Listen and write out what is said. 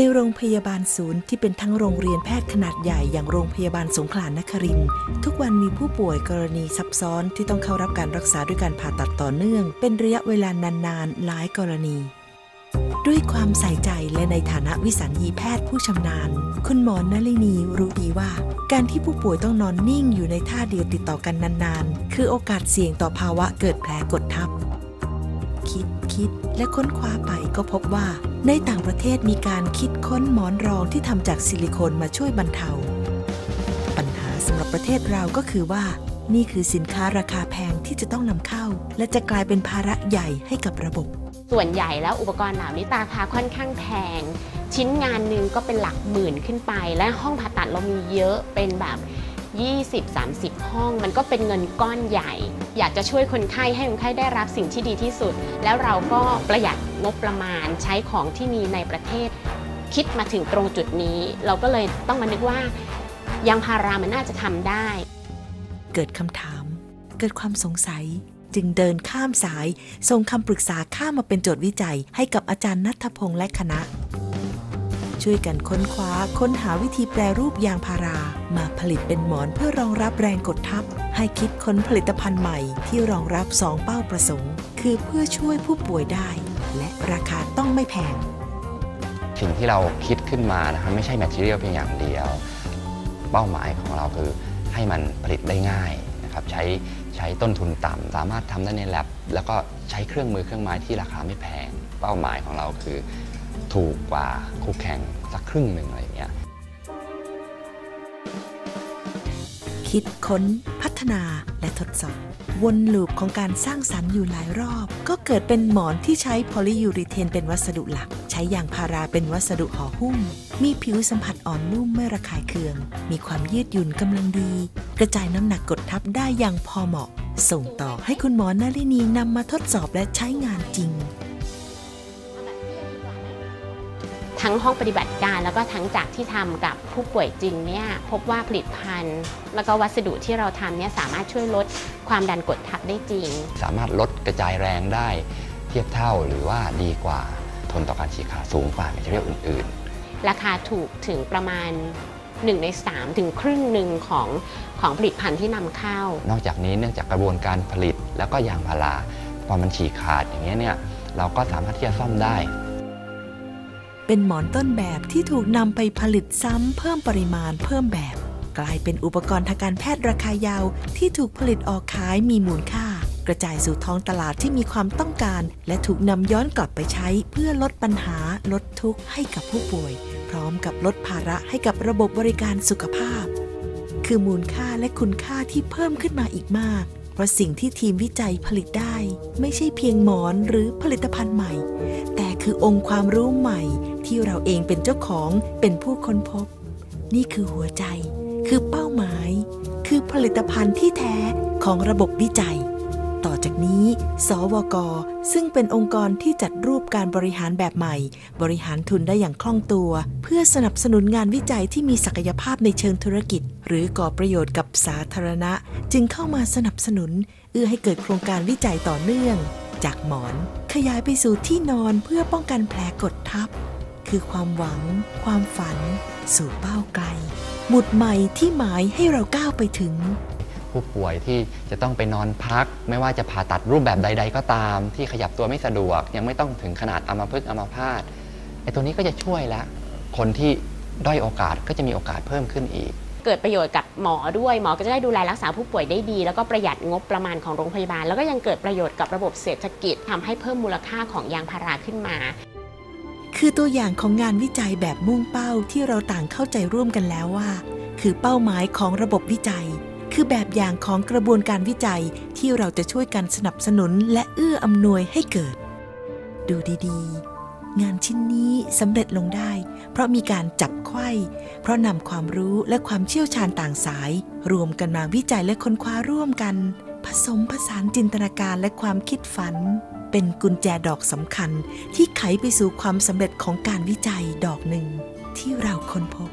ในโรงพยาบาลศูนย์ที่เป็นทั้งโรงเรียนแพทย์ขนาดใหญ่อย่างโรงพยาบาลสงขลานครินทุกวันมีผู้ป่วยกรณีซับซ้อนที่ต้องเข้ารับการรักษาด้วยการผ่าตัดต่อเนื่อง เป็นระยะเวลานานๆหลายกรณี ด้วยความใส่ใจและในฐานะวิสัญญีแพทย์ผู้ชำนาญ คุณหมอนลินีรู้ดีว่า การที่ผู้ป่วยต้องนอนนิ่งอยู่ในท่าเดียวติดต่อกันนานๆ คือโอกาสเสี่ยงต่อภาวะเกิดแผลกดทับ คิดคิดและค้นคว้าไปก็พบว่า ในต่างประเทศมีการคิดค้นหมอนรองที่ทำจากซิลิโคนมาช่วยบรรเทา ปัญหาสำหรับประเทศเราก็คือว่า นี่คือสินค้าราคาแพงที่จะต้องนำเข้า และจะกลายเป็นภาระใหญ่ให้กับระบบ ส่วนใหญ่แล้วอุปกรณ์เหล่านี้ราคาค่อนข้างแพง ชิ้นงานหนึ่งก็เป็นหลักหมื่นขึ้นไป และห้องผ่าตัดเรามีเยอะเป็นแบบ 20-30 ห้อง มันก็เป็นเงินก้อนใหญ่ อยากจะช่วยคนไข้ให้คนไข้ได้รับสิ่งที่ดีที่สุด แล้วเราก็ประหยัดงบประมาณใช้ของที่มีในประเทศ คิดมาถึงตรงจุดนี้ เราก็เลยต้องมานึกว่ายางพารามันน่าจะทำได้ เกิดคำถาม เกิดความสงสัยจึงเดินข้ามสาย ส่งคำปรึกษาข้ามมาเป็นโจทย์วิจัยให้กับอาจารย์นัทพงษ์และคณะ ช่วยกันค้นคว้าค้นหาวิธีแปรรูปยางพารา มาผลิตเป็นหมอนเพื่อรองรับแรงกดทับ ให้คิดค้นผลิตภัณฑ์ใหม่ที่รองรับสองเป้าประสงค์ คือเพื่อช่วยผู้ป่วยได้ และราคาต้องไม่แพง สิ่งที่เราคิดขึ้นมานะครับไม่ใช่แมทเทียลเพียงอย่างเดียว เป้าหมายของเราคือให้มันผลิตได้ง่ายนะครับใช้ใช้ต้นทุนต่ำสามารถทำได้ใน lab แล้วก็ใช้เครื่องมือเครื่องไม้ที่ราคาไม่แพง เป้าหมายของเราคือ ถูกกว่าคู่แข่งสักครึ่งหนึ่งอะไรอย่างเงี้ยคิดค้น พัฒนาและทดสอบ วนลูปของการสร้างสรรค์อยู่หลายรอบ ก็เกิดเป็นหมอนที่ใช้โพลียูริเทนเป็นวัสดุหลัก ใช้ยางพาราเป็นวัสดุห่อหุ้ม มีผิวสัมผัสอ่อนนุ่มไม่ระคายเคือง มีความยืดหยุ่นกำลังดี กระจายน้ำหนักกดทับได้อย่างพอเหมาะ ส่งต่อให้คุณหมอนารินีนำมาทดสอบและใช้งานจริง ทั้งห้องปฏิบัติการแล้วก็ทั้งจากที่ทำกับผู้ป่วยจริงเนี่ยพบว่าผลิตภัณฑ์ แล้วก็วัสดุที่เราทำเนี่ยสามารถช่วยลดความดันกดทับได้จริง สามารถลดกระจายแรงได้ เทียบเท่าหรือว่าดีกว่าทนต่อการฉีกขาดสูงกว่าแมทเทียลอื่นราคาถูกถึงประมาณ1ใน3 ถึงครึ่งหนึ่งของของผลิตภัณฑ์ที่นำเข้าๆนอกจากนี้เนื่องจากกระบวนการผลิตแล้วก็ยางพาราพอมันฉีกขาดอย่างเงี้ยเนี่ยเราก็สามารถที่จะซ่อมได้ เป็นหมอนต้นแบบที่ถูกนำไปผลิตซ้ำเพิ่มปริมาณเพิ่มแบบ กลายเป็นอุปกรณ์ทางการแพทย์ราคายาวที่ถูกผลิตออกขายมีมูลค่า กระจายสู่ท้องตลาดที่มีความต้องการ และถูกนำย้อนกลับไปใช้ เพื่อลดปัญหาลดทุกข์ให้กับผู้ป่วย พร้อมกับลดภาระให้กับระบบบริการสุขภาพ คือมูลค่าและคุณค่าที่เพิ่มขึ้นมาอีกมากเพราะสิ่งที่ทีมวิจัยผลิตได้ ไม่ใช่เพียงหมอนหรือผลิตภัณฑ์ใหม่ แต่คือองค์ความรู้ใหม่ ที่เราเองเป็นเจ้าของเป็นผู้ค้นพบ นี่คือหัวใจ คือเป้าหมาย คือผลิตภัณฑ์ที่แท้ของระบบวิจัย ต่อจากนี้ สวก ซึ่งเป็นองค์กรที่จัดรูปการบริหารแบบใหม่ บริหารทุนได้อย่างคล่องตัว เพื่อสนับสนุนงานวิจัยที่มีศักยภาพในเชิงธุรกิจ หรือก่อประโยชน์กับสาธารณะ จึงเข้ามาสนับสนุน เอื้อให้เกิดโครงการวิจัยต่อเนื่อง จากหมอน ขยายไปสู่ที่นอนเพื่อป้องกันแผลกดทับ คือความหวัง ความฝัน สู่เป้าไกล หมุดใหม่ที่หมายให้เราก้าวไปถึง ผู้ป่วยที่จะต้องไปนอนพัก ไม่ว่าจะผ่าตัดรูปแบบใด ๆ ก็ตาม ที่ขยับตัวไม่สะดวก ยังไม่ต้องถึงขนาดอัมพฤกษ์อัมพาตไอ้ตัวนี้ก็จะช่วยแล้วคนที่ด้อยโอกาสก็จะมีโอกาสเพิ่มขึ้นอีกเกิดประโยชน์กับหมอด้วยหมอก็จะได้ดูแลรักษาผู้ป่วยได้ดี แล้วก็ประหยัดงบประมาณของโรงพยาบาล แล้วก็ยังเกิดประโยชน์กับระบบเศรษฐกิจทำให้เพิ่มมูลค่าของยางพาราขึ้นมา คือตัวอย่างของงานวิจัยแบบมุ่งเป้าที่เราต่างเข้าใจร่วมกันแล้วว่า คือเป้าหมายของระบบวิจัย คือแบบอย่างของกระบวนการวิจัยที่เราจะช่วยกันสนับสนุนและเอื้ออำนวยให้เกิด ดูดีๆ งานชิ้นนี้สำเร็จลงได้ เพราะมีการจับไข้เพราะนำความรู้และความเชี่ยวชาญต่างสาย รวมกันมาวิจัยและค้นคว้าร่วมกัน ผสมผสานจินตนาการและความคิดฝัน เป็นกุญแจดอกสำคัญที่ไขไปสู่ความสำเร็จของการวิจัยดอกหนึ่งที่เราค้นพบ